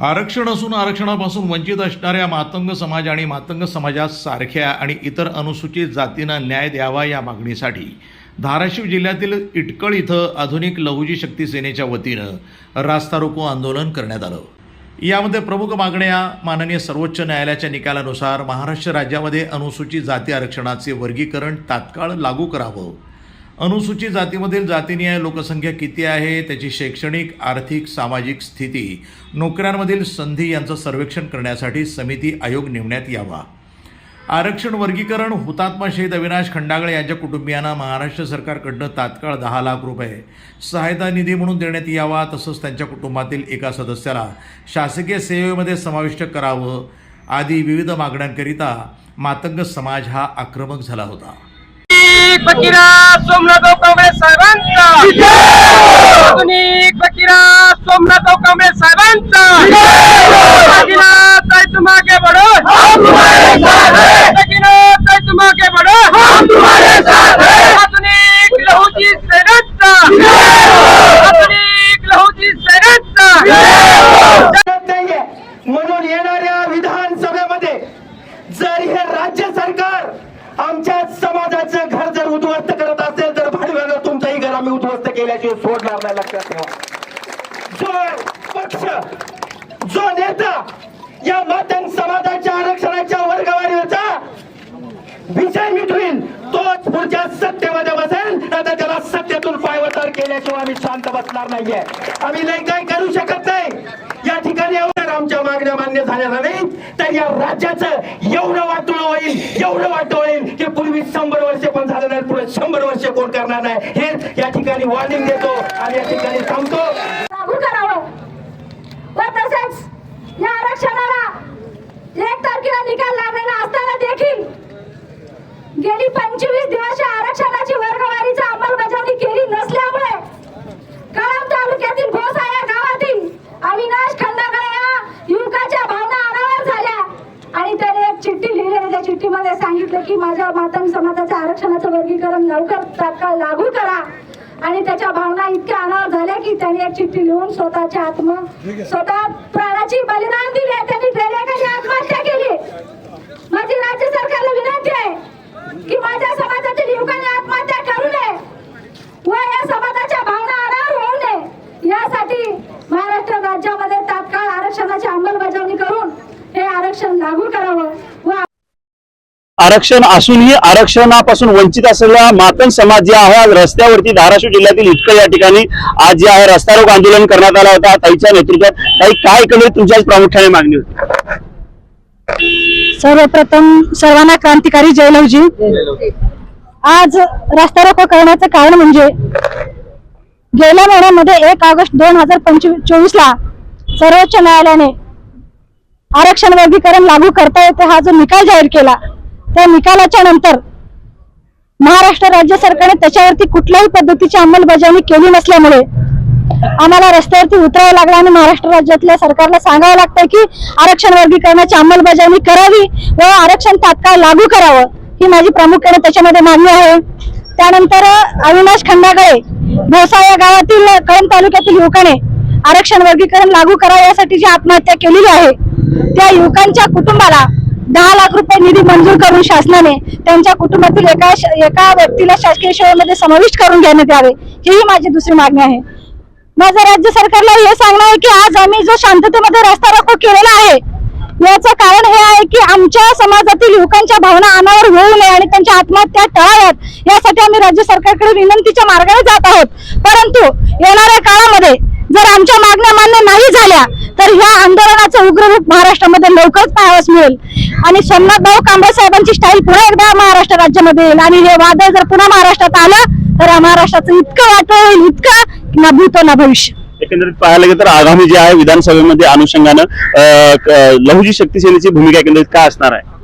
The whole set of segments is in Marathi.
आरक्षण असून आरक्षणापासून वंचित असणाऱ्या मातंग समाज आणि मातंग समाजासारख्या आणि इतर अनुसूचित जातींना न्याय द्यावा या मागणीसाठी धाराशिव जिल्ह्यातील इटकळ इथं आधुनिक लहुजी शक्ती सेनेच्या वतीनं रास्ता रोको आंदोलन करण्यात आलं. यामध्ये प्रमुख मागण्या माननीय सर्वोच्च न्यायालयाच्या निकालानुसार महाराष्ट्र राज्यामध्ये अनुसूचित जाती आरक्षणाचे वर्गीकरण तात्काळ लागू करावं. अनुसूचित जातीमधील जातीनिहाय लोकसंख्या किती आहे त्याची शैक्षणिक आर्थिक सामाजिक स्थिती नोकऱ्यांमधील संधी यांचं सर्वेक्षण करण्यासाठी समिती आयोग नेमण्यात यावा. आरक्षण वर्गीकरण हुतात्मा शहीद अविनाश खंडागळे यांच्या कुटुंबियांना महाराष्ट्र सरकारकडनं तात्काळ दहा लाख रुपये सहायता निधी म्हणून देण्यात यावा तसंच त्यांच्या कुटुंबातील एका सदस्याला शासकीय सेवेमध्ये समाविष्ट करावं आदी विविध मागण्यांकरिता मातंग समाज हा आक्रमक झाला होता. फकीरा सोमनाथराव कांबळे साहेबांचा आधुनिक फकीरा सोमनाथराव कांबळे साहेबांचा फकीरा ताई तुम आगे बढ़ो फकीरा ताई तुम आगे बढ़ो आधुनिक लहुजी सेनेचा आधुनिक लहुजी सेनेचा करत नाहीये म्हणून येणाऱ्या विधानसभेमध्ये जर हे राज्य सरकार आमच्या समाजाचं घर जर उद्ध्वस्त करत असेल तर भाडव्यानं तुमचंही घर आम्ही उद्ध्वस्त केल्याशिवाय सोडणार नाही लक्षात ठेवा. जो पक्ष जो नेता या मातंग समाजाच्या आरक्षणाच्या वर्गवारीचा विजय मिटवील तोच पुढच्या सत्तेमध्ये बसेल. आता त्याला सत्तेतून पायवतार केल्याशिवाय आम्ही शांत बसणार नाहीये. आम्ही लय काय करू शकत नाही. या ठिकाणी एवढं आमच्या मागण्या मान्य झाल्या नाही तर या राज्याचं एवढं वाटोळ होईल एवढं वाटोळ होईल की पूर्वी शंभर वर्ष पण झालं नाही पुढे शंभर वर्ष कोण करणार नाही. हे या ठिकाणी वॉर्निंग देतो आणि या ठिकाणी थांबतो लागू करावं व तसेच या आरक्षणाला एक तारखेला निकाल लागलेला असताना देखील गेली पंचवीस दिवस या आरक्षणाची वर्गवारीची अंमलबजावणी केली नसल्यामुळे कळंब तालुक्यातील भोसा या गावातील अविनाश खंडागळे या युवकाच्या भावना अनावर झाल्या आणि त्याने एक चिठ्ठी लिहिली चिठ्ठीमध्ये सांगितलं की माझ्या मातंग समाजाच्या आरक्षणाचं वर्गीकरण लवकर तात्काळ लागू करा. आणि त्याच्या भावना इतक्या अनावर झाल्या की त्याने एक चिठ्ठी लिहून स्वतःच्या आत्म स्वतः प्राणाची बलिदान दिली आहे. त्यांनी ट्रेनेखाली आत्महत्या केली माझी राज्य सरकारला विनंती आहे की माझ्या समाजातील युवकांनी आत्महत्या करू नये व या समाजाच्या भावना अनावर होऊ नये यासाठी महाराष्ट्र राज्यामध्ये तात्काळ आरक्षणाची अंमलबजावणी करून हे आरक्षण लागू करावं व आरक्षण असूनही आरक्षणापासून वंचित असलेला मातन समाज जे आहे आज रस्त्यावरती धाराशिव जिल्ह्यातील इतकं या ठिकाणी आज जे आहे रस्ता रोग आंदोलन करण्यात आला होता. ताईच्या नेतृत्वात काही काय एकंदरीत तुमची प्रामुख्याने मागणी होती? सर्वप्रथम सर्वांना क्रांतिकारी जयलवजी आज रस्ता रोको करण्याचं कारण म्हणजे गेल्या महिन्यामध्ये एक ऑगस्ट दोन हजार पंचवीस चोवीस ला सर्वोच्च न्यायालयाने आरक्षण वर्गीकरण लागू करता येते हा जो निकाल जाहीर केला त्या निकालाच्या नंतर महाराष्ट्र राज्य सरकारने त्याच्यावरती कुठल्याही पद्धतीची अंमलबजावणी केली नसल्यामुळे आम्हाला रस्त्यावरती उतरावं लागलं आणि महाराष्ट्र राज्यातल्या सरकारला सांगावं लागतंय की आरक्षण वर्गीकरणाची अंमलबजावणी करावी व आरक्षण तात्काळ लागू करावं ही माझी प्रामुख्याने त्याच्यामध्ये मागणी आहे. त्यानंतर अविनाश खंडागळे भोसा या गावातील कळंब तालुक्यातील युवकाने आरक्षण वर्गीकरण लागू करावं यासाठी जी आत्महत्या केलेली आहे त्या युवकांच्या कुटुंबाला दहा लाख रुपये निधी मंजूर करून शासनाने त्यांच्या कुटुंबातील एका एका व्यक्तीला शासकीय सेवेमध्ये समाविष्ट करून घेण्यात यावे हीही माझी दुसरी मागणी आहे. माझं राज्य सरकारला हे सांगणं आहे की आज आम्ही जो शांततेमध्ये रस्ता रोको केलेला आहे याचं कारण हे आहे की आमच्या समाजातील युवकांच्या भावना अनावर होऊ नये आणि त्यांच्या आत्महत्या टळाव्यात. यासाठी आम्ही राज्य सरकारकडे विनंतीच्या मार्गाने जात आहोत. परंतु येणाऱ्या काळामध्ये जर आमच्या मागण्या मान्य नाही झाल्या तर ह्या आंदोलनाचं उग्र रूप महाराष्ट्रामध्ये लवकरच पाहावयास मिळेल. आणि सोमनाथ भाऊ कांबळे साहेबांची स्टाईल पुन्हा एकदा महाराष्ट्र राज्यामध्ये येईल. आणि हे वादळ जर पुन्हा महाराष्ट्रात आलं तर महाराष्ट्राचं इतकं वाटलं होईल इतकं ना भूतो ना भविष्य एकंदरीत पाहायला गेलं तर आगामी जे आहे विधानसभेमध्ये अनुषंगानं लहुजी शक्ती सेनेची भूमिका एकंदरीत काय असणार आहे?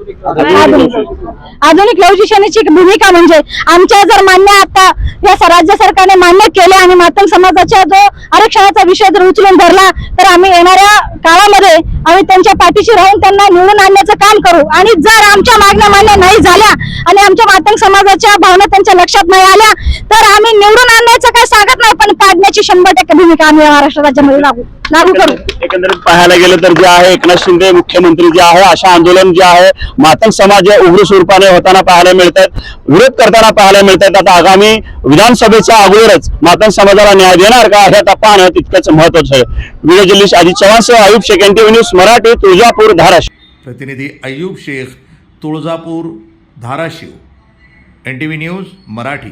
आधुनिक लहुजी सेनेची भूमिका म्हणजे आमच्या जर मान्य आता या राज्य सरकारने मान्य केले आणि मातंग समाजाच्या जो आरक्षणाचा विषय जर उचलून धरला तर आम्ही येणाऱ्या काळामध्ये आम्ही त्यांच्या पाठीशी राहून त्यांना निवडून आणण्याचं काम करू. आणि जर आमच्या मागण्या मान्य नाही झाल्या आणि आमच्या मातंग समाजाच्या भावना त्यांच्या लक्षात नाही आल्या तर आम्ही निवडून आणण्याचं काय सांगत नाही पण पाडण्याची शंभर टक्के भूमिका आम्ही महाराष्ट्र राज्यामध्ये लागू लागू करू. एकंदरीत पाहायला गेलं तर जे आहे एकनाथ शिंदे मुख्यमंत्री जे आहे अशा आंदोलन जे आहे मातंग समाज हे उग्र स्वरूपाने होताना पाहायला मिळतात. विरोध करताना पाहायला मिळतात. आता आगामी विधानसभेच्या अगोदरच मातन समाजाला न्याय देणार का? हे आता पाहणं तितकंच महत्वाचं आहे. व्हिडिओ जर्नलिस्ट अजित चव्हाणसह अयुब शेख एनटीव्ही न्यूज मराठी तुळजापूर धाराशिव. प्रतिनिधी Ayub Shaikh Tuljapur Dharashiv. N T V news Marathi.